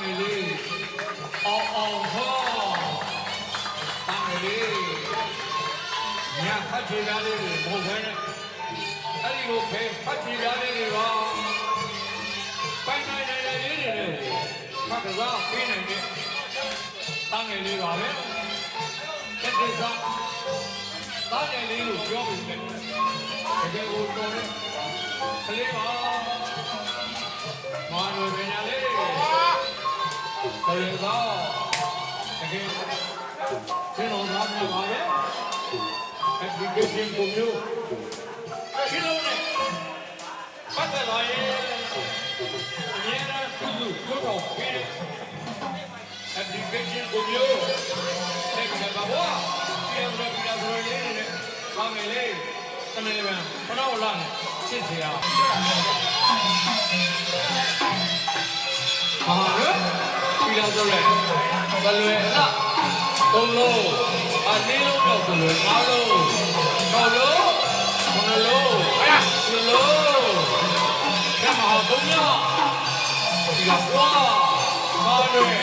ငယ်လေးအောင်အောင်ဟောတန်းငယ်လေးညဖတ်ချင်တာလေးကိုမဟုတ်ဘဲနဲ့အဲ့ဒီလိုပဲဖတ်ချင်တာလေးတွေကပိုင်နိုင်နိုင်လေးတွေနဲ့ဖတ်ကစားပေးနိုင်တဲ့တန်းငယ်လေးပါပဲတက်တဲ့စားတန်းငယ်လေးကိုပြောပြီးတယ်တကယ်ကိုတော်တယ်ကလေးပါမာလိုပညာ လေးကလေးပါတကယ်သင်တော်သားများပါပဲ application ကိုမျိုးရှင်းလို့နဲ့ပတ်သက်လာရင်အများအားပြုလို့ပြောတော့ပေးတယ် application ကိုမျိုးတက်ကကဘောပြန်ပြန်ပြန်ဆိုရင်လည်းဘာမလဲတမန်လည်းဘယ်တော့လာနဲ့ချစ်စရာဟာရ ပြီးတော့ဆိုရဲဘလွယ်လားသုံးလုံးအနည်းလုံးတော့ဆိုရဲငါးလုံးတော့လို့ဘယ်လုံးအဲ့ဒါလုံးကမဟာဘုံရဒီကဘွားမာရွယ်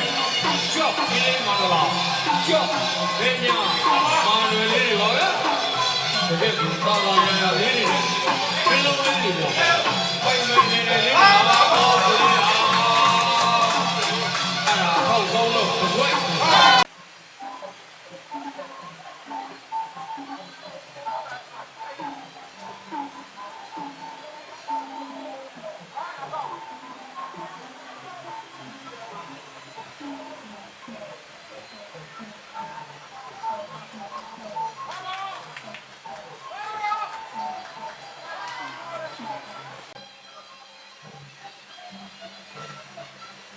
ကြောက်ပြီးလေးမလာကြောက်ဘယ်ညာမာရွယ်လေးတွေပါပဲတကယ်ဒီသာသာရရလေးတွေဘယ်လိုလဲဒီလိုပိုင်မနေနေလေး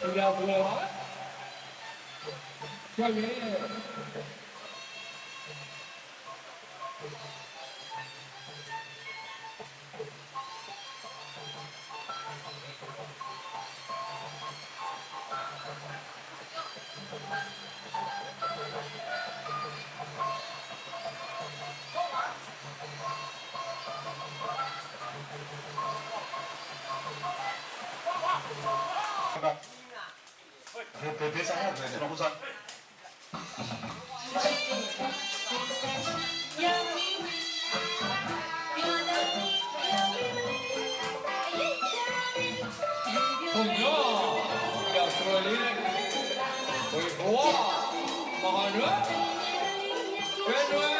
Obrigado. Joguei. Thank you. 대상 하나 줘야 되나 보자. 보면 야스트롤리는 거의 우와 마하는 왜 좋아요?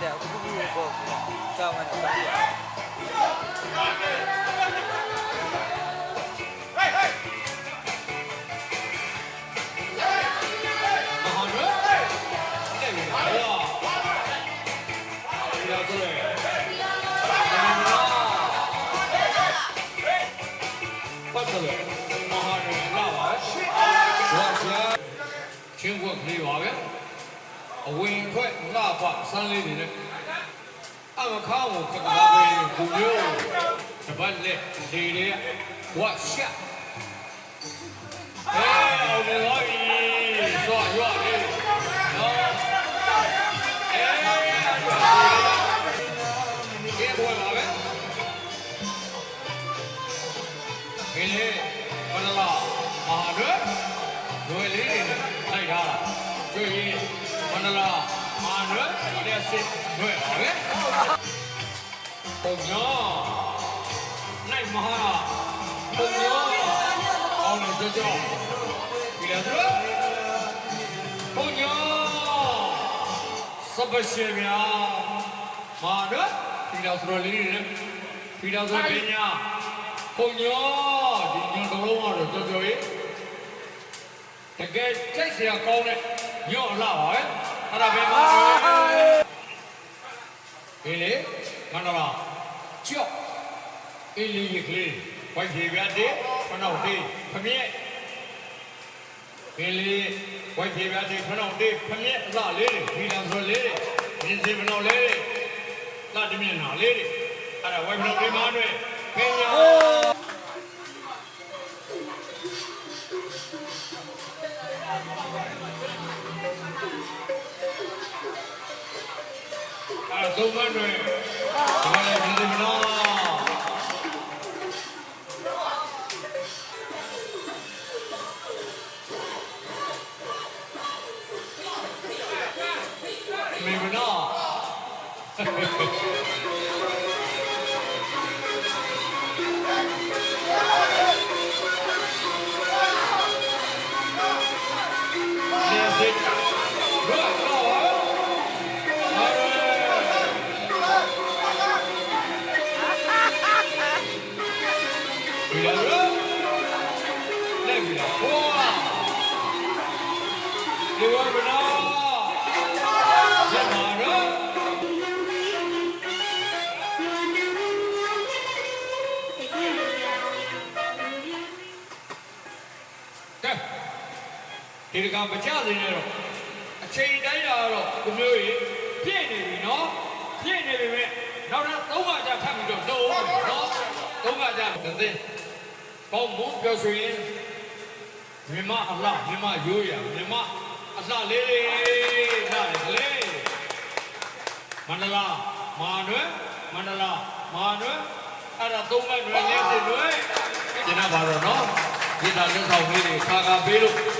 ada aku dulu kok kawan kalian Thank you. 全国可以玩呗。 အဝင်ထွက်လှပဆန်းလေးနေနဲ့အမခါကိုကဘာပဲဘူမျိုးတပတ်လက်လေတဲ့ဝါရှက်ဟဲ့ဟိုလော စစ်ဘယ်ဟောလဲပုံရောနိုင်မဟာပုံရောအောင်နေကြကြဒီလားသူပုံရောစပရှင်ဗျာမာနော်ဒီလားဆိုတော့လေးလေးနဲ့ဒီလားဆိုပညာပုံရောဒီညတော်လုံးကတော့ကြော်ကြော်ရေးတကယ်စိတ်ဆရာကောင်းတဲ့ညော့လာပါပဲအဲ့ဒါပဲပါ လေလေမန္တလာကြောက်အင်းလေးကလေးဝိုင်းပြေပြတဲ့ခဏောက်သေးခမြက်အင်းလေးဝိုင်းပြေပြတဲ့ခဏောက်သေးခမြက်အလှလေးဒီလံဆိုလေးမြင်းစီမနောလေးလာတမျက်နှာလေးအဲ့ဒါဝိုင်းမနောလေးမားတွေပညာအဲသုံးမတွေဒီမှာလ Maybe not. ဒီကမကြသေးနဲ့တော့အချိန်တိုင်းတာတော့ဒီမျိုးကြီးပြည့်နေပြီနော်ပြည့်နေပြီပဲနောက်တော့သုံးခါကြာထပ်ပြီးတော့တော့နော်သုံးခါကြာသတဲ့ပေါင်းမုန်းပြောဆိုရင်မြမအလှမြမရိုးရမြမအလှလေးနားလေမန္တလာမာနွယ်မန္တလာမာနွယ်အဲ့ဒါသုံးမဲ့နွယ်လေးစင်နွယ်ကျန်တာပါတော့နော်ဒီတာလက်ဆောင်လေးတွေခါခါပေးလို့